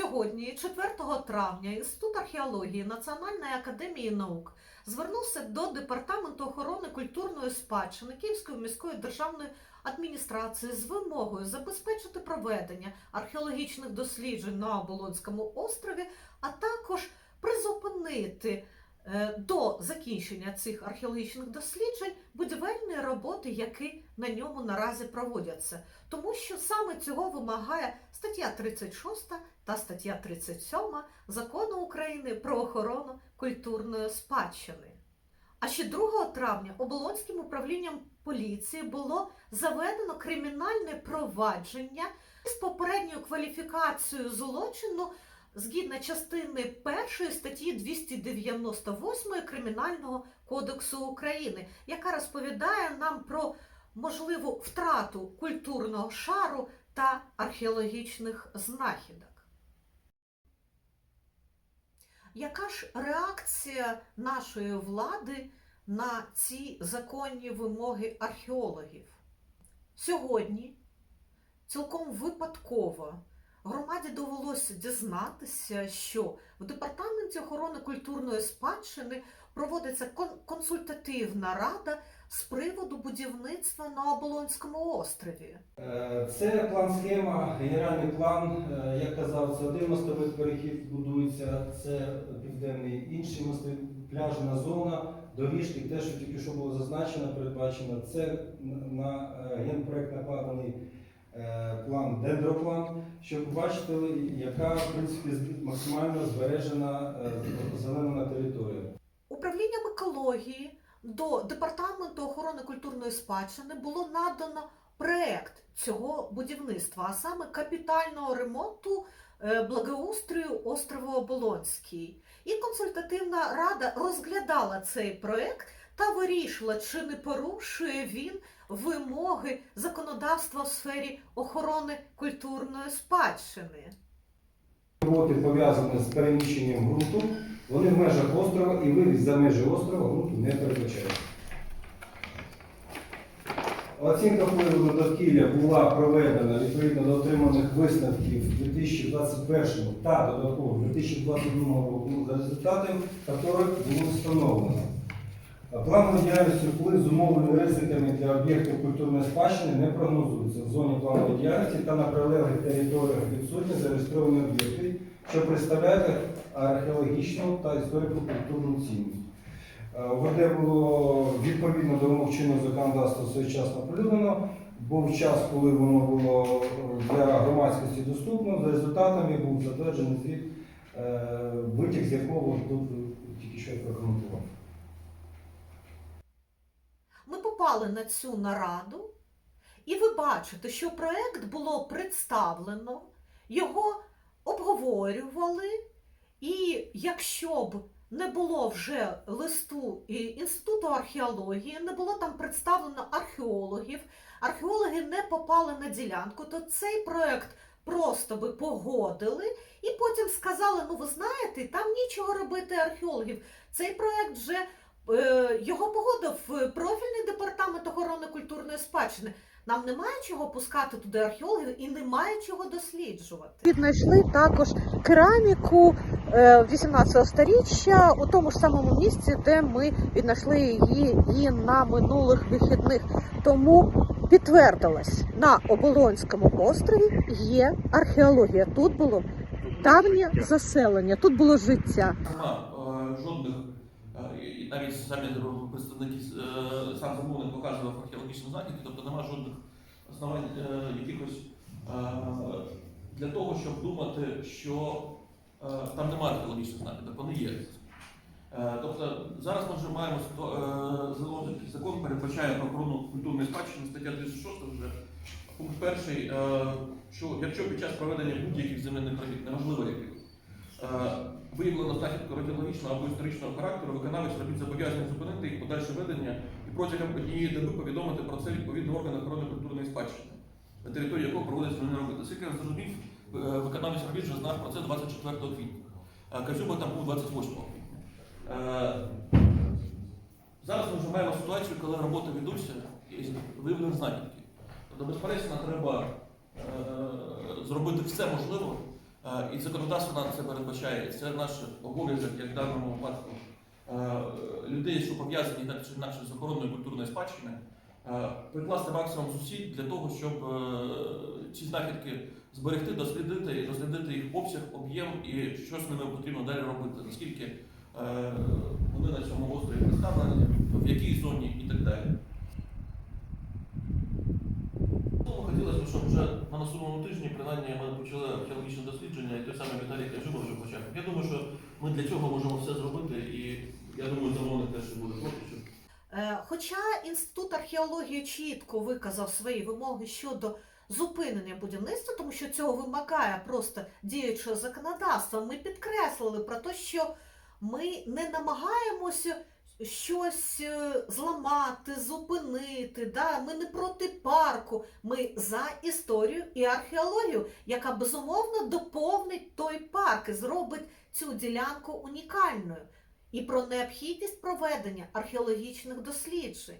Сьогодні, 4 травня, Інститут археології Національної академії наук звернувся до Департаменту охорони культурної спадщини Київської міської державної адміністрації з вимогою забезпечити проведення археологічних досліджень на Оболонському острові, а також призупинити до закінчення цих археологічних досліджень будівельні роботи, які на ньому наразі проводяться, тому що саме цього вимагає стаття 36 та стаття 37 Закону України про охорону культурної спадщини. А ще 2 травня Оболонським управлінням поліції було заведено кримінальне провадження з попередньою кваліфікацією злочину згідно частини 1 статті 298 Кримінального кодексу України, яка розповідає нам про можливу втрату культурного шару та археологічних знахідок. Яка ж реакція нашої влади на ці законні вимоги археологів? Сьогодні цілком випадково громаді довелося дізнатися, що в департаменті охорони культурної спадщини проводиться кон- консультативна рада з приводу будівництва на Оболонському острові. Е, Це план схема, генеральний план. Е, Як казав, це один мостовий перехід будується, це південний інший мостовий, пляжна зона, доріжки, те, що тільки що було зазначено, передбачено. Це на е, генпроект накладений план, дендроплан, щоб ви бачили, яка в принципі максимально збережена е, зелена територія. Управлінням екології до департаменту охорони культурної спадщини було надано проект цього будівництва, а саме капітального ремонту е, благоустрою острову Оболонський. І консультативна рада розглядала цей проект та вирішила, чи не порушує він вимоги законодавства в сфері охорони культурної спадщини. Роботи пов'язані з переміщенням ґрунту, вони в межах острова і вивіз за межі острова ґрунту не передбачається. Оцінка впливу на довкілля була проведена відповідно до отриманих висновків в 2021 та додатково 2022 року, за результатами яких було встановлено. Планової діяльності вплив зумовлений ризиками для об'єктів культурної спадщини не прогнозується. В зоні планової діяльності та на прилеглих територіях відсутні зареєстровані об'єкти, що представляють археологічну та історико-культурну цінність. Е, ВД було відповідно до вимог чинного законодавства своєчасно оприлюднено. Був час, коли воно було е, для громадськості доступно. За результатами був затверджений звіт, е, витяг з якого тут е, тільки що я прокоментував. Ми попали на цю нараду, і ви бачите, що проект було представлено, його обговорювали, і якщо б не було вже листу Інституту археології, не було там представлено археологів, археологи не попали на ділянку, то цей проект просто би погодили і потім сказали: ну ви знаєте, там нічого робити археологів. Цей проект вже Його погодив е, профільний департамент охорони культурної спадщини. Нам немає чого пускати туди археологів і немає чого досліджувати. Віднайшли також кераміку 18 століття у тому ж самому місці, де ми віднайшли її і на минулих вихідних. Тому підтвердилось, на Оболонському острові є археологія. Тут було давнє заселення, тут було життя. Нема е, жодних, е, навіть самі представники, е, сам замовник показував археологічні знахідки, тобто нема жодних основань е, якихось е, для того, щоб думати, що там немає археологічних знахідок, вони є. Е, Тобто зараз ми вже маємо закон- передбачає про охорону культурної спадщини, стаття 36 вже. Пункт перший, що якщо під час проведення будь-яких земельних робіт, неважливо яких, виявлено знахідку радіологічного або історичного характеру, виконавець робіт зобов'язаний зупинити їх подальше ведення і протягом однієї доби повідомити про це відповідний орган охорони культурної спадщини, на території якого проводиться земельні роботи. Скільки я зрозумів, е, виконавець робіт вже знав про це 24 квітня. Казюба там був 28 квітня. Е, Зараз ми вже маємо ситуацію, коли роботи ведуться і виявлені знахідки. Тобто, безперечно, треба е, зробити все можливе І законодавство нам це передбачає. Це наш обов'язок, як в даному випадку, е, людей, що пов'язані так чи інакше з охороною культурної спадщини, е, прикласти максимум зусиль для того, щоб е, ці знахідки зберегти, дослідити і дослідити їх обсяг, об'єм і що з ними потрібно далі робити, наскільки е, вони на цьому острові представлені, в якій зоні і так далі. Хотілося б, щоб вже на наступному тижні принаймні ми почали археологічне дослідження, і той самий Віталій Кажиба вже почав. Я думаю, що ми для цього можемо все зробити, і я думаю, замовник теж буде проти, Хоча Інститут археології чітко виказав свої вимоги щодо зупинення будівництва, тому що цього вимагає просто діючого законодавства, ми підкреслили про те, що ми не намагаємося щось е, зламати, зупинити. Да? Ми не проти парку, ми за історію і археологію, яка безумовно доповнить той парк і зробить цю ділянку унікальною і про необхідність проведення археологічних досліджень.